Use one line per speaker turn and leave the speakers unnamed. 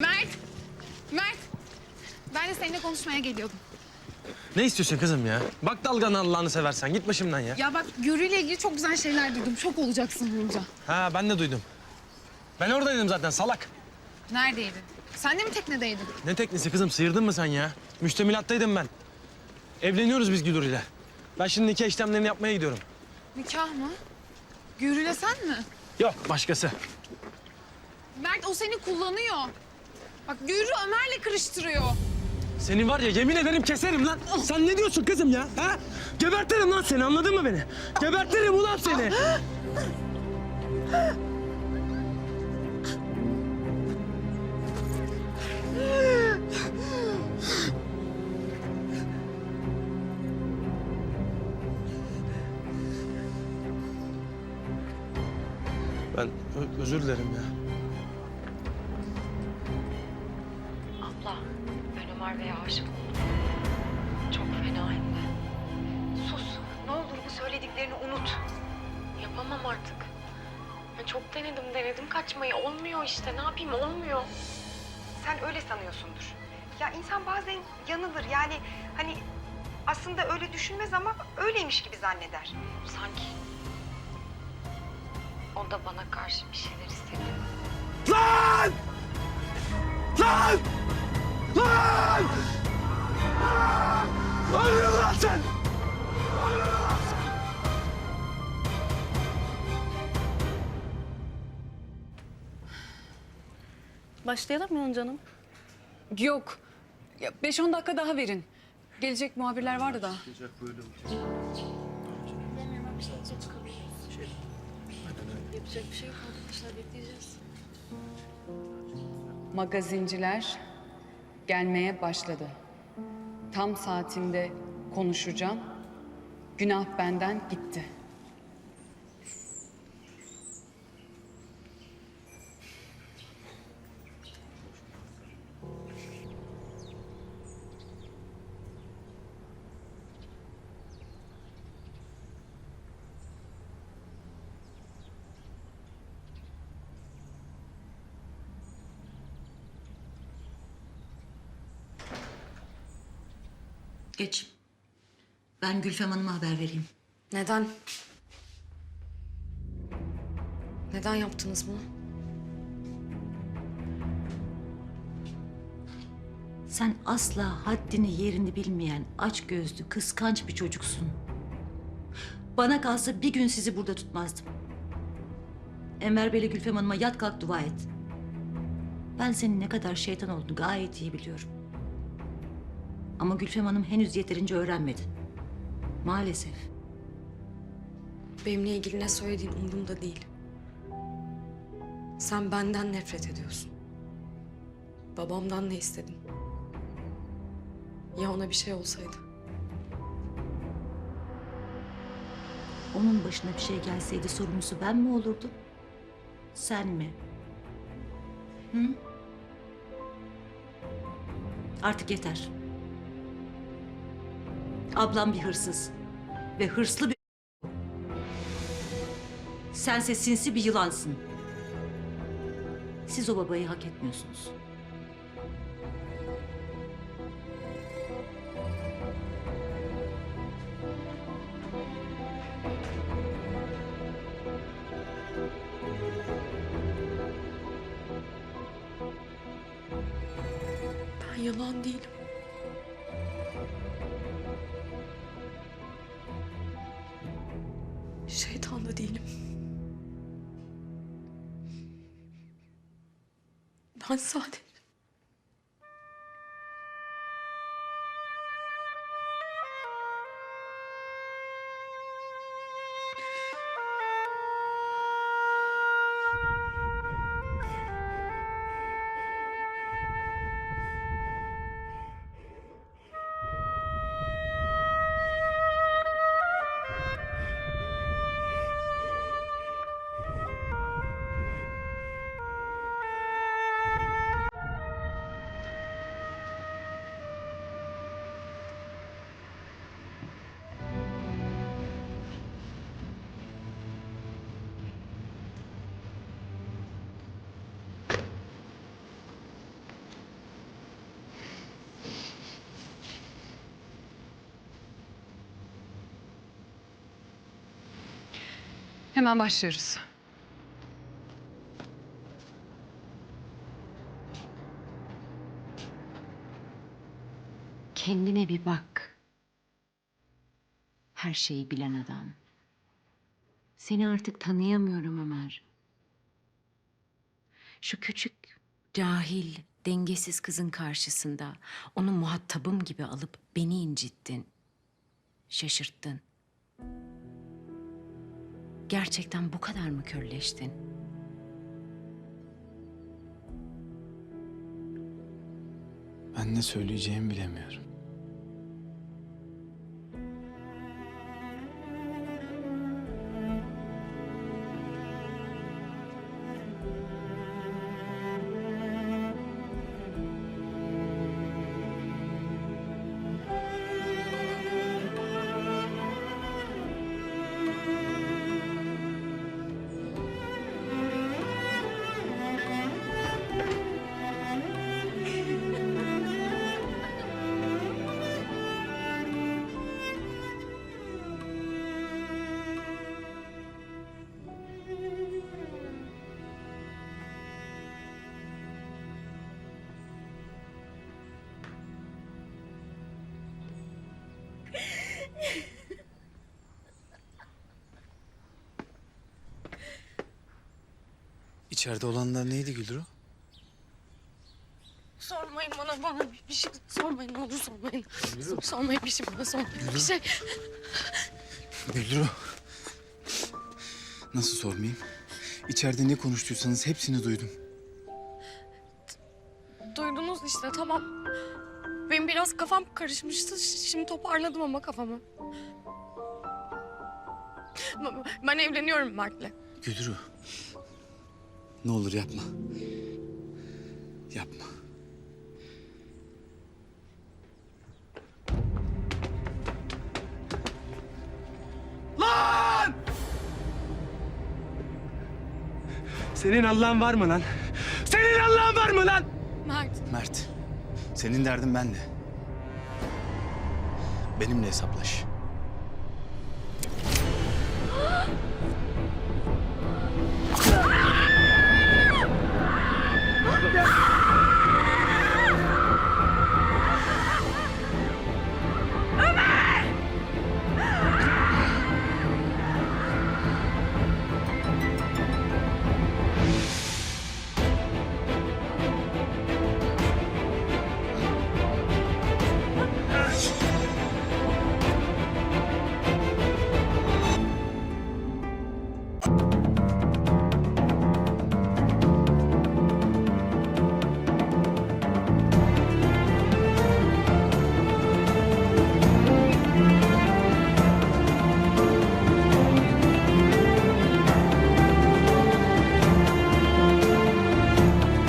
Mert! Mert! Ben de seninle konuşmaya geliyordum.
Ne istiyorsun kızım ya? Bak dalganı Allah'ını seversen. Git başımdan ya.
Ya bak Gürü ile ilgili çok güzel şeyler duydum. Şok olacaksın duyunca.
Ha ben de duydum. Ben oradaydım zaten salak.
Neredeydin? Sen de mi teknedeydin?
Ne teknisi kızım sıyırdın mı sen ya? Müştemilattaydım ben. Evleniyoruz biz Gülür ile. Ben şimdi nikah işlemlerini yapmaya gidiyorum.
Nikah mı? Gürü ile sen mi?
Yok başkası.
Mert o seni kullanıyor. Bak Gürü Ömer'le kırıştırıyor.
Seni var ya yemin ederim keserim lan. Sen ne diyorsun kızım ya? Ha? Gebertirim lan seni anladın mı beni? Gebertirim ulan seni. Ben özür dilerim ya.
Yapamam artık. Ya çok denedim denedim kaçmayı. Olmuyor işte, ne yapayım olmuyor.
Sen öyle sanıyorsundur. Ya insan bazen yanılır yani hani aslında öyle düşünmez ama öyleymiş gibi zanneder.
Sanki o da bana karşı bir şeyler hissediyor.
Lan! Lan! Lan! Öldürün lan sen!
Başlayalım mı canım?
Yok. Ya 5-10 dakika daha verin. Gelecek muhabirler vardı da.
Yapacak bir şey yok arkadaşlar bekleyeceğiz.
Magazinciler gelmeye başladı. Tam saatinde konuşacağım. Günah benden gitti.
Geç. Ben Gülfem Hanım'a haber vereyim.
Neden? Neden yaptınız bunu?
Sen asla haddini yerini bilmeyen, aç gözlü, kıskanç bir çocuksun. Bana kalsa bir gün sizi burada tutmazdım. Enver Bey'le Gülfem Hanım'a yat kalk dua et. Ben senin ne kadar şeytan olduğunu gayet iyi biliyorum. Ama Gülfem Hanım henüz yeterince öğrenmedi. Maalesef.
Benimle ilgili ne söylediğin umurumda değil. Sen benden nefret ediyorsun. Babamdan ne istedin? Ya ona bir şey olsaydı?
Onun başına bir şey gelseydi sorumlusu ben mi olurdum? Sen mi? Hı? Artık yeter. Ablam bir hırsız. Ve hırslı bir... Sense sinsi bir yılansın. Siz o babayı hak etmiyorsunuz.
Ben yalan değilim. Ben sadece...
Hemen başlıyoruz.
Kendine bir bak. Her şeyi bilen adam. Seni artık tanıyamıyorum Ömer. Şu küçük, cahil, dengesiz kızın karşısında onu muhatabım gibi alıp beni incittin. Şaşırttın. Gerçekten bu kadar mı körleştin?
Ben ne söyleyeceğimi bilemiyorum. İçeride olanlar neydi Güldürü?
Sormayın bana bana bir- bir şey sormayın ne olur sormayın. Sormayın bir şey bana sormayın bir şey.
Güldürü. Nasıl sormayayım? İçeride ne konuştuysanız hepsini duydum.
Duydunuz işte tamam. Benim biraz kafam karışmıştı. Şimdi toparladım ama kafamı. Ben- evleniyorum Mert'le.
Güldürü. Ne olur yapma. Yapma.
Lan! Senin Allah'ın var mı lan? Senin Allah'ın var mı lan?
Mert.
Mert. Senin derdin bende. Benimle hesaplaş.
Mert!